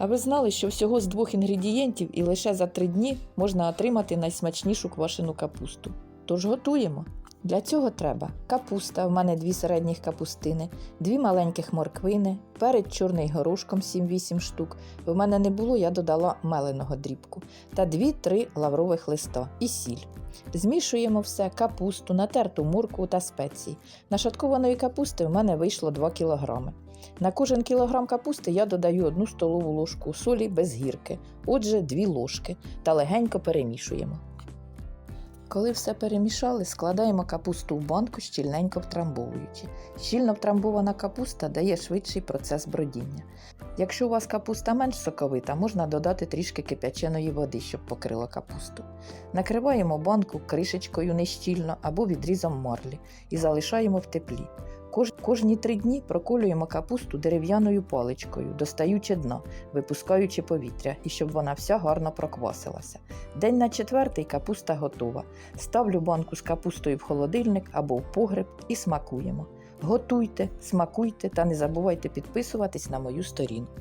А ви знали, що всього з двох інгредієнтів і лише за три дні можна отримати найсмачнішу квашену капусту. Тож готуємо. Для цього треба капуста, в мене дві середніх капустини, дві маленьких морквини, перець чорний горошком 7-8 штук. В мене не було, я додала меленого дрібку та 2-3 лаврових листа і сіль. Змішуємо все, капусту, натерту мурку та спеції. Нашаткованої капусти в мене вийшло 2 кг. На кожен кілограм капусти я додаю 1 столову ложку солі без гірки, отже, 2 ложки, та легенько перемішуємо. Коли все перемішали, складаємо капусту в банку, щільненько втрамбовуючи. Щільно втрамбована капуста дає швидший процес бродіння. Якщо у вас капуста менш соковита, можна додати трішки кип'яченої води, щоб покрила капусту. Накриваємо банку кришечкою нещільно або відрізом марлі і залишаємо в теплі. Кож, кожні три дні проколюємо капусту дерев'яною паличкою, достаючи дна, випускаючи повітря, і щоб вона вся гарно проквасилася. День на четвертий капуста готова. Ставлю банку з капустою в холодильник або в погреб і смакуємо. Готуйте, смакуйте та не забувайте підписуватись на мою сторінку.